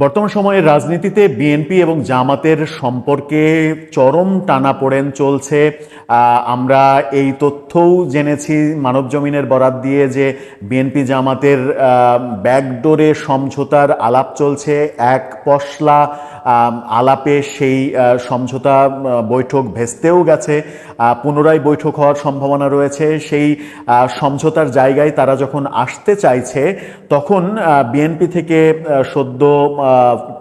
বর্তমান সময়ে রাজনীতিতে বিএনপি এবং জামাতের সম্পর্কে চরম টানাপোড়েন চলছে। আমরা এই তথ্যও জেনেছি মানব জমিনের বরাত দিয়ে যে বিএনপি জামাতের ব্যাকডোরে সমঝোতার আলাপ চলছে। এক পশলা আলাপে সেই সমঝোতা বৈঠক ভেস্তেও গেছে। পুনরায় বৈঠক হওয়ার সম্ভাবনা রয়েছে। সেই সমঝোতার জায়গায় তারা যখন আসতে চাইছে, তখন বিএনপি থেকে সদ্য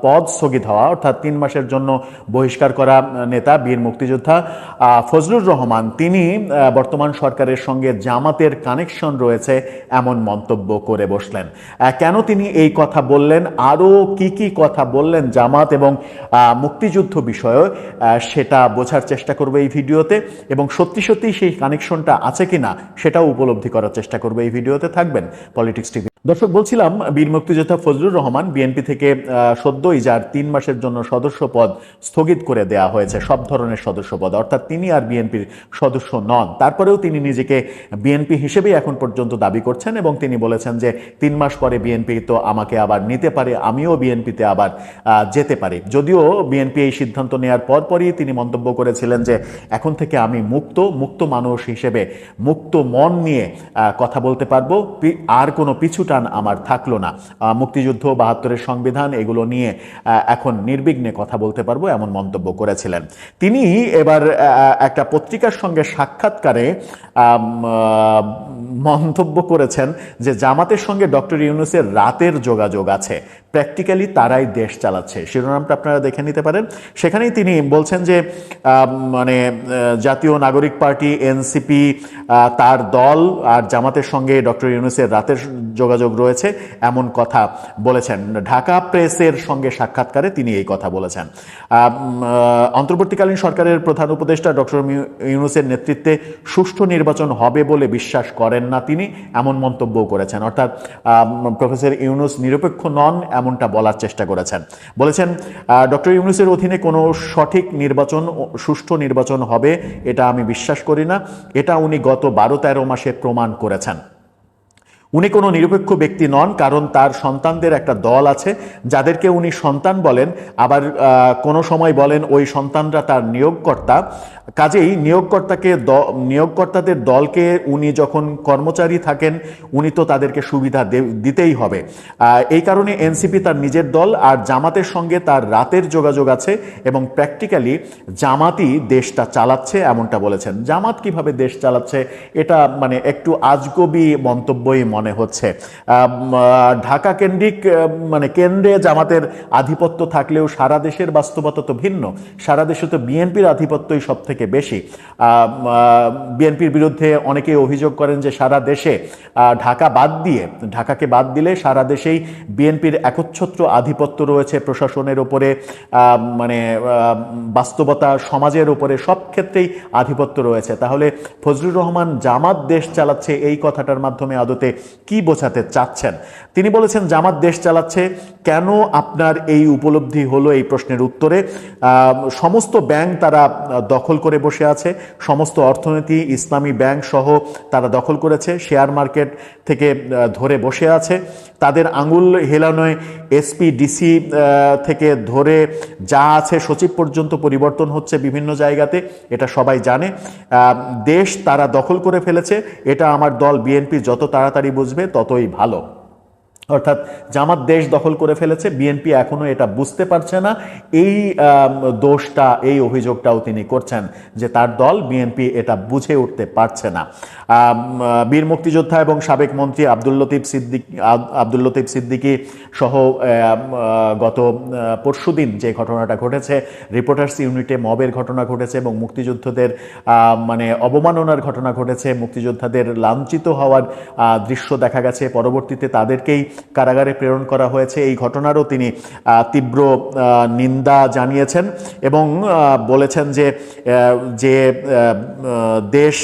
পদ স্থগিত হওয়া, অর্থাৎ তিন মাসের জন্য বহিষ্কার করা নেতা, বীর মুক্তিযোদ্ধা ফজলুর রহমান, তিনি বর্তমান সরকারের সঙ্গে জামাতের কানেকশন রয়েছে এমন মন্তব্য করে বসলেন। কেন তিনি এই কথা বললেন? আরও কি কি কথা বললেন জামাত এবং মুক্তিযুদ্ধ বিষয়ে? সেটা বোঝার চেষ্টা করবে এই ভিডিওতে। এবং সত্যি সত্যি সেই কানেকশনটা আছে কিনা, সেটাও উপলব্ধি করার চেষ্টা করবে এই ভিডিওতে। থাকবেন পলিটিক্স টিভি। দর্শক, বলছিলাম বীর মুক্তিযোদ্ধা ফজলুর রহমান বিএনপি থেকে সদ্যই যার তিন মাসের জন্য সদস্য পদ স্থগিত করে দেয়া হয়েছে, সব ধরনের সদস্য পদ। অর্থাৎ তিনি আর বিএনপির সদস্য নন। তারপরেও তিনি নিজেকে বিএনপি হিসেবেই এখন পর্যন্ত দাবি করছেন এবং তিনি বলেছেন যে তিন মাস পরে বিএনপি তো আমাকে আবার নিতে পারে, আমিও বিএনপিতে আবার যেতে পারি। যদিও বিএনপি এই সিদ্ধান্ত নেওয়ার পরপরই তিনি মন্তব্য করেছিলেন যে এখন থেকে আমি মুক্ত মুক্ত মানুষ হিসেবে মুক্ত মন নিয়ে কথা বলতে পারব আর কোনো পিছু টান আমার থাকল না। মুক্তিযুদ্ধ, বাহাত্তরের সংবিধান, এগুলো নিয়ে এখন নির্বিঘ্নে কথা বলতে পারব এমন মন্তব্য করেছিলেন। তিনি এবার একটা পত্রিকার সঙ্গে সাক্ষাৎকারে মন্তব্য করেছেন যে জামাতের সঙ্গে ডক্টর ইউনুসের রাতের যোগাযোগ আছে। প্র্যাকটিক্যালি তারাই দেশ চালাচ্ছে। শিরোনামটা আপনারা দেখে নিতে পারেন। সেখানেই তিনি বলছেন যে মানে জাতীয় নাগরিক পার্টি এনসিপি তার দল আর জামাতের সঙ্গে ডক্টর ইউনুসের রাতের যোগাযোগ রয়েছে, এমন কথা বলেছেন। ঢাকা প্রেসের সঙ্গে সাক্ষাৎকারে তিনি এই কথা বলেছেন। অন্তর্বর্তীকালীন সরকারের প্রধান উপদেষ্টা ডক্টর ইউনুসের নেতৃত্বে সুষ্ঠু নির্বাচন হবে বলে বিশ্বাস করেন না তিনি, এমন মন্তব্যও করেছেন। অর্থাৎ প্রফেসর ইউনুস নিরপেক্ষ নন এমনটা বলার চেষ্টা করেছেন। বলেছেন ডক্টর ইউনুসের অধীনে কোনো সঠিক নির্বাচন সুষ্ঠু নির্বাচন হবে, এটা আমি বিশ্বাস করি না। এটা উনি গত বারো তেরো মাসে প্রমাণ করেছেন। উনি কোনো নিরপেক্ষ ব্যক্তি নন, কারণ তার সন্তানদের একটা দল আছে, যাদেরকে উনি সন্তান বলেন, আবার কোনো সময় বলেন ওই সন্তানরা তার নিয়োগকর্তা। কাজেই নিয়োগকর্তাকে দ- নিয়োগকর্তাদের দলকে উনি যখন কর্মচারী থাকেন, উনি তো তাদেরকে সুবিধা দিতেই হবে। এই কারণে এনসিপি তার নিজের দল, আর জামাতের সঙ্গে তার রাতের যোগাযোগ আছে, এবং প্র্যাকটিক্যালি জামাতই দেশটা চালাচ্ছে এমনটা বলেছেন। জামাত কীভাবে দেশ চালাচ্ছে, এটা মানে একটু আজগবি মন্তব্যই মনে হচ্ছে। ঢাকা কেন্দ্রিক মানে কেন্দ্রে জামাতের আধিপত্য থাকলেও সারা দেশের বাস্তবতা তো ভিন্ন। সারা দেশে তো বিএনপির আধিপত্যই সব থেকে বেশি বিএনপির বিরুদ্ধে অনেকেই অভিযোগ করেন যে সারা দেশে ঢাকা বাদ দিয়ে, ঢাকাকে বাদ দিলে সারা দেশেই বিএনপির একচ্ছত্র আধিপত্য রয়েছে প্রশাসনের ওপরে মানে বাস্তবতা সমাজের ওপরে সব ক্ষেত্রেই আধিপত্য রয়েছে। তাহলে ফজলুর রহমান জামাত দেশ চালাচ্ছে এই কথাটার মাধ্যমে আদতে কি বোঝাতে চাচ্ছেন? তিনি বলেছেন, জামাত দেশ চালাচ্ছে, কেন আপনার এই উপলব্ধি হলো এই প্রশ্নের উত্তরে? সমস্ত ব্যাংক তারা দখল করে বসে আছে, সমস্ত অর্থনীতি, ইসলামী ব্যাংক সহ তারা দখল করেছে, শেয়ার মার্কেট থেকে ধরে বসে আছে। তাদের আঙুল হেলানোয় এসপি ডিসি থেকে ধরে যা আছে সচিব পর্যন্ত পরিবর্তন হচ্ছে বিভিন্ন জায়গাতে, এটা সবাই জানে। দেশ তারা দখল করে ফেলেছে, এটা আমার দল, বিএনপি যত তাড়াতাড়ি বুঝবে ততই ভালো। অর্থাৎ জামাত দেশ দখল করে ফেলেছে, বিএনপি এখনও এটা বুঝতে পারছে না। এই দোষটা, এই অভিযোগটাও তিনি করছেন যে তার দল বিএনপি এটা বুঝে উঠতে পারছে না। বীর মুক্তিযোদ্ধা এবং সাবেক মন্ত্রী আব্দুল লতিফ সিদ্দিক, আব- আব্দুল লতিফ সিদ্দিকী সহ গত পরশুদিন যে ঘটনাটা ঘটেছে, রিপোর্টার্স ইউনিটে মবের ঘটনা ঘটেছে এবং মুক্তিযোদ্ধাদের মানে অবমাননার ঘটনা ঘটেছে। মুক্তিযোদ্ধাদের লাঞ্ছিত হওয়ার দৃশ্য দেখা গেছে। পরবর্তীতে তাদেরকেই কারাগারে প্রেরণ করা হয়েছে। এই ঘটনারও তিনি তীব্র নিন্দা জানিয়েছেন এবং বলেছেন যে যে দেশ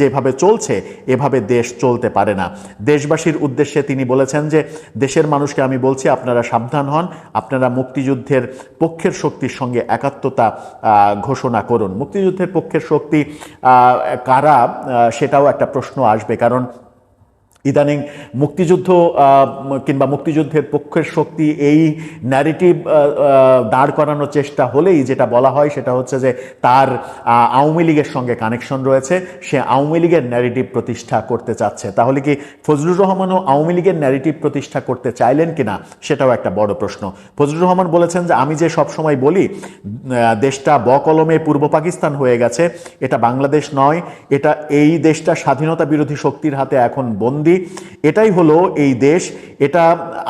যেভাবে চলছে, এভাবে দেশ চলতে পারে না। দেশবাসীর উদ্দেশ্যে তিনি বলেছেন যে, দেশের মানুষকে আমি বলছি, আপনারা সাবধান হন, আপনারা মুক্তিযুদ্ধের পক্ষের শক্তির সঙ্গে একাত্মতা ঘোষণা করুন। মুক্তিযুদ্ধের পক্ষের শক্তি কারা সেটাও একটা প্রশ্ন আসবে। কারণ ইদানিং মুক্তিযুদ্ধ কিংবা মুক্তিযুদ্ধের পক্ষের শক্তি এই ন্যারেটিভ দাঁড় করানোর চেষ্টা হলেই যেটা বলা হয় সেটা হচ্ছে যে তার আওয়ামী লীগের সঙ্গে কানেকশন রয়েছে। সে আওয়ামী লীগের ন্যারেটিভ প্রতিষ্ঠা করতে চাচ্ছে। তাহলে কি ফজলুর রহমানও আওয়ামী লীগের ন্যারেটিভ প্রতিষ্ঠা করতে চাইলেন কিনা সেটাও একটা বড় প্রশ্ন। ফজলুর রহমান বলেছেন যে, আমি যে সবসময় বলি দেশটা বকলমে পূর্ব পাকিস্তান হয়ে গেছে। এটা বাংলাদেশ নয়। এটা এই দেশটা স্বাধীনতা বিরোধী শক্তির হাতে এখন বন্দি এটাই হলো এই দেশ, এটা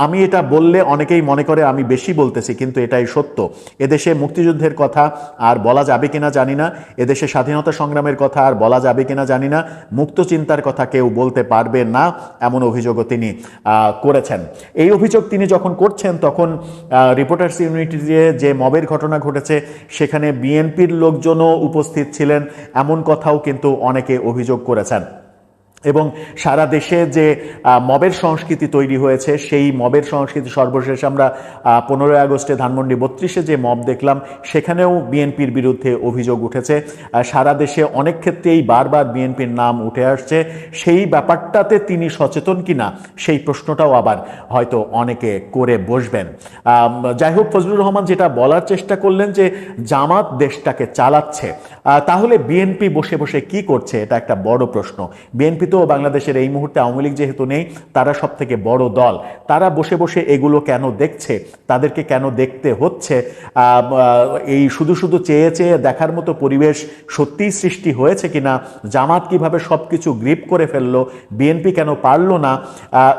আমি এটা বললে অনেকেই মনে করে আমি বেশি বলতেছি, কিন্তু এটাই সত্য। এদেশে মুক্তিযুদ্ধের কথা আর বলা যাবে কিনা জানি না, এদেশে স্বাধীনতা সংগ্রামের কথা আর বলা যাবে কিনা জানি না, মুক্ত চিন্তার কথা কেউ বলতে পারবে না, এমন অভিযোগও তিনি করেছেন। এই অভিযোগ তিনি যখন করছেন, তখন রিপোর্টার্স ইউনিটিতে যে মবের ঘটনা ঘটেছে, সেখানে বিএনপির লোকজনও উপস্থিত ছিলেন, এমন কথাও কিন্তু অনেকে অভিযোগ করেছেন। এবং সারা দেশে যে মবের সংস্কৃতি তৈরি হয়েছে, সেই মবের সংস্কৃতি সর্বশেষ আমরা পনেরোই আগস্টে ধানমন্ডি বত্রিশে যে মব দেখলাম, সেখানেও বিএনপির বিরুদ্ধে অভিযোগ উঠেছে। সারা দেশে অনেক ক্ষেত্রেই বারবার বিএনপির নাম উঠে আসছে। সেই ব্যাপারটাতে তিনি সচেতন কিনা, সেই প্রশ্নটাও আবার হয়তো অনেকে করে বসবেন। যাই হোক, ফজলুর রহমান যেটা বলার চেষ্টা করলেন যে, জামাত দেশটাকে চালাচ্ছে। তাহলে বিএনপি বসে বসে কি করছে, এটা একটা বড় প্রশ্ন। বিএনপি তো বাংলাদেশের এই মুহূর্তে আওয়ামী লীগ যেহেতু নেই, তারা সব থেকে বড় দল। তারা বসে বসে এগুলো কেন দেখছে? তাদেরকে কেন দেখতে হচ্ছে? এই শুধু শুধু চেয়ে চেয়ে দেখার মতো পরিবেশ সত্যিই সৃষ্টি হয়েছে কিনা? জামাত কীভাবে সব কিছু গ্রিপ করে ফেলল? বিএনপি কেন পারল না?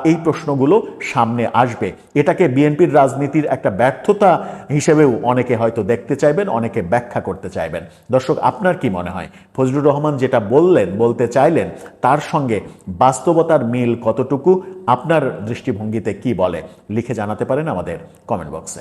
এই প্রশ্নগুলো সামনে আসবে। এটাকে বিএনপির রাজনীতির একটা ব্যর্থতা হিসেবেও অনেকে হয়তো দেখতে চাইবেন, অনেকে ব্যাখ্যা করতে চাইবেন। দর্শক, আপনার কি মনে হয়? ফজলুর রহমান যেটা বললেন, বলতে চাইলেন, তার সঙ্গে বাস্তবতার মিল কতটুকু আপনার দৃষ্টিভঙ্গিতে কি বলে লিখে জানাতে পারেন আমাদের কমেন্ট বক্সে